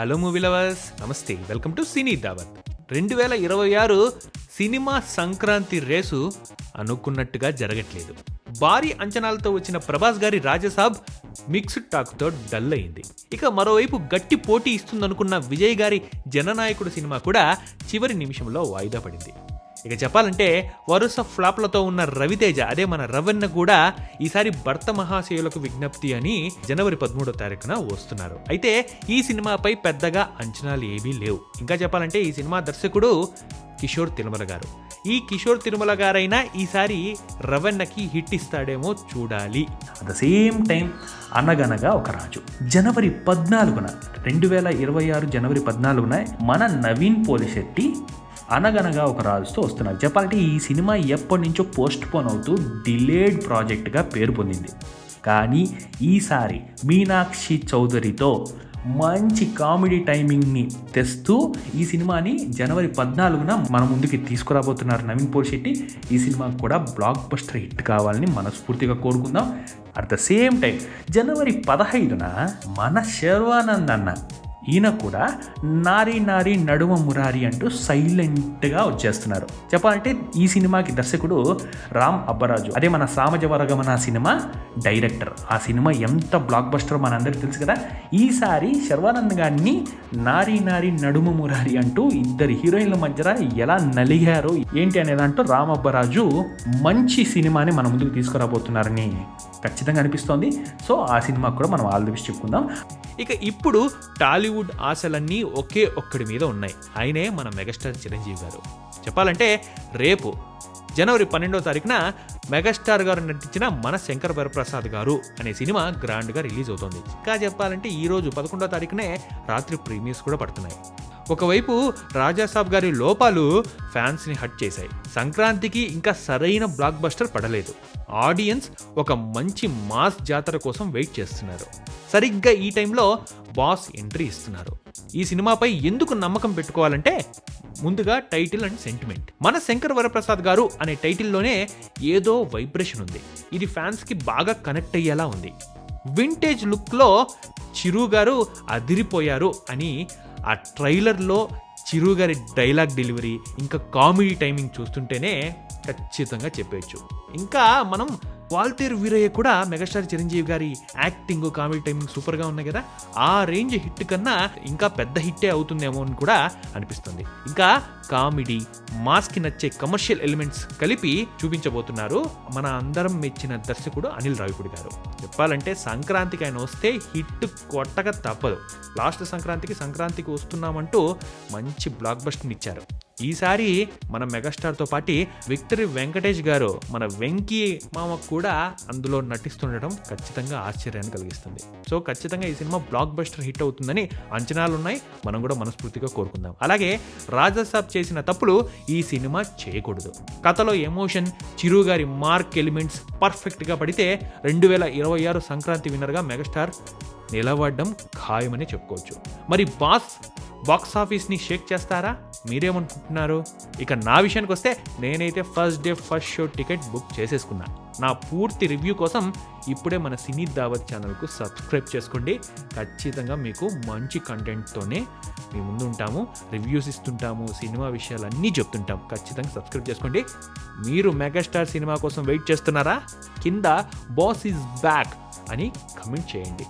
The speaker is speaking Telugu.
Hello movie lovers namaste. Welcome to cine Dawat. రెండు వేల ఇరవై ఆరు సినిమా సంక్రాంతి రేసు అనుకున్నట్టుగా జరగట్లేదు. భారీ అంచనాలతో వచ్చిన ప్రభాస్ గారి రాజసాబ్ మిక్స్డ్ టాక్తో డల్ అయింది. ఇక మరోవైపు గట్టి పోటీ ఇస్తుందనుకున్న విజయ్ గారి జననాయకుడు సినిమా కూడా చివరి నిమిషంలో వాయిదా పడింది. ఇక చెప్పాలంటే వరుస ఫ్లాప్లతో ఉన్న రవితేజ అదే మన రవన్న కూడా ఈసారి భర్త మహాశయులకు విజ్ఞప్తి అని జనవరి పదమూడో తారీఖున వస్తున్నారు. అయితే ఈ సినిమాపై పెద్దగా అంచనాలు ఏమీ లేవు. ఇంకా చెప్పాలంటే ఈ సినిమా దర్శకుడు కిషోర్ తిరుమల గారు. ఈ కిషోర్ తిరుమల గారైనా ఈసారి రవన్నకి హిట్ ఇస్తాడేమో చూడాలి. అట్ ద సేమ్ టైం అనగనగా ఒక రాజు. జనవరి పద్నాలుగున రెండు వేల ఇరవై ఆరు జనవరి పద్నాలుగున మన నవీన్ పోలిశెట్టి అనగనగా ఒక రాజుతో వస్తున్నారు. చెప్పాలంటే ఈ సినిమా ఎప్పటి నుంచో పోస్ట్ పోన్ అవుతూ డిలేడ్ ప్రాజెక్ట్గా పేరు పొందింది. కానీ ఈసారి మీనాక్షి చౌదరితో మంచి కామెడీ టైమింగ్ని తెస్తూ ఈ సినిమాని జనవరి పద్నాలుగున మన ముందుకి తీసుకురాబోతున్నారు నవీన్ పోల్శెట్టి. ఈ సినిమాకు కూడా బ్లాక్ బస్టర్ హిట్ కావాలని మనస్ఫూర్తిగా కోరుకుందాం. అట్ ద సేమ్ టైం జనవరి పదహైదున మన శర్వానంద్ అన్న ఈయన కూడా నారీ నారీ నడుమ మురారి అంటూ సైలెంట్గా వచ్చేస్తున్నారు. చెప్పాలంటే ఈ సినిమాకి దర్శకుడు రామ్ అబ్బరాజు అదే మన సామజ వర్గమన సినిమా డైరెక్టర్. ఆ సినిమా ఎంత బ్లాక్ బస్టర్ మనందరికీ తెలుసు కదా? ఈసారి శర్వానంద్ గారిని నారీ నారీ నడుమ మురారి అంటూ ఇద్దరు హీరోయిన్ల మధ్య ఎలా నలిగారో ఏంటి అనే దాంట్లో రామ్ అబ్బరాజు మంచి సినిమాని మన ముందుకు తీసుకురాబోతున్నారని ఖచ్చితంగా అనిపిస్తోంది. సో ఆ సినిమాకు కూడా మనం ఆల్ ది బెస్ట్ చెప్పుకుందాం. ఇక ఇప్పుడు టాలీవుడ్ ఆశలన్నీ ఒకే ఒక్కడి మీద ఉన్నాయి. ఆయనే మన మెగాస్టార్ చిరంజీవి గారు. చెప్పాలంటే రేపు జనవరి పన్నెండో తారీఖున మెగాస్టార్ గారు నటించిన మన శంకర్ వరప్రసాద్ గారు అనే సినిమా గ్రాండ్గా రిలీజ్ అవుతోంది. ఇంకా చెప్పాలంటే ఈరోజు పదకొండో తారీఖునే రాత్రి ప్రీమియర్స్ కూడా పడుతున్నాయి. ఒకవైపు రాజాసాబ్ గారి లోపాలు ఫ్యాన్స్ని హట్ చేశాయి. సంక్రాంతికి ఇంకా సరైన బ్లాక్ బస్టర్ పడలేదు. ఆడియన్స్ ఒక మంచి మాస్ జాతర కోసం వెయిట్ చేస్తున్నారు. సరిగ్గా ఈ టైంలో బాస్ ఎంట్రీ ఇస్తున్నారు. ఈ సినిమాపై ఎందుకు నమ్మకం పెట్టుకోవాలంటే ముందుగా టైటిల్ అండ్ సెంటిమెంట్ మన శంకర్ వరప్రసాద్ గారు అనే టైటిల్లోనే ఏదో వైబ్రేషన్ ఉంది. ఇది ఫ్యాన్స్కి బాగా కనెక్ట్ అయ్యేలా ఉంది. వింటేజ్ లుక్లో చిరు గారు అదిరిపోయారు అని ఆ ట్రైలర్లో చిరు గారి డైలాగ్ డెలివరీ ఇంకా కామెడీ టైమింగ్ చూస్తుంటేనే ఖచ్చితంగా చెప్పేయచ్చు. ఇంకా మనం వాల్తేరు వీరయ్య కూడా మెగాస్టార్ చిరంజీవి గారి యాక్టింగ్ కామెడీ టైమింగ్ సూపర్గా ఉన్నాయి కదా. ఆ రేంజ్ హిట్ కన్నా ఇంకా పెద్ద హిట్టే అవుతుందేమో అని కూడా అనిపిస్తుంది. ఇంకా కామెడీ మాస్కి నచ్చే కమర్షియల్ ఎలిమెంట్స్ కలిపి చూపించబోతున్నారు మన అందరం మెచ్చిన దర్శకుడు అనిల్ రావిపూడి గారు. చెప్పాలంటే సంక్రాంతికి ఆయన వస్తే హిట్ కొట్టక తప్పదు. లాస్ట్ సంక్రాంతికి సంక్రాంతికి వస్తున్నామంటూ మంచి బ్లాక్ బస్టర్ని ఇచ్చారు. ఈసారి మన మెగాస్టార్తో పాటి విక్టరీ వెంకటేష్ గారు మన వెంకీ మామ కూడా అందులో నటిస్తుండటం ఖచ్చితంగా ఆశ్చర్యాన్ని కలిగిస్తుంది. సో ఖచ్చితంగా ఈ సినిమా బ్లాక్ బస్టర్ హిట్ అవుతుందని అంచనాలు ఉన్నాయి మనం కూడా మనస్ఫూర్తిగా కోరుకుందాం. అలాగే రాజాసాబ్ చేసిన తప్పులు ఈ సినిమా చేయకూడదు. కథలో ఎమోషన్ చిరు గారి మార్క్ ఎలిమెంట్స్ పర్ఫెక్ట్గా పడితే రెండు వేల ఇరవై ఆరు సంక్రాంతి విన్నర్గా మెగాస్టార్ నిలబడడం ఖాయమని చెప్పుకోవచ్చు. మరి బాస్ బాక్స్ ఆఫీస్ని షేక్ చేస్తారా? మీరేమనుకుంటున్నారు? ఇక నా విషయానికి వస్తే నేనైతే first day first show ticket book చేసేసుకున్నా. నా పూర్తి రివ్యూ కోసం ఇప్పుడే మన సినీ దావత్ ఛానల్కు సబ్స్క్రైబ్ చేసుకోండి. ఖచ్చితంగా మీకు మంచి కంటెంట్తోనే మీ ముందు ఉంటాము. రివ్యూస్ ఇస్తుంటాము సినిమా విషయాలన్నీ చెప్తుంటాం ఖచ్చితంగా సబ్స్క్రైబ్ చేసుకోండి. మీరు మెగాస్టార్ సినిమా కోసం వెయిట్ చేస్తున్నారా? కింద బాస్ ఈజ్ బ్యాక్ అని కమెంట్ చేయండి.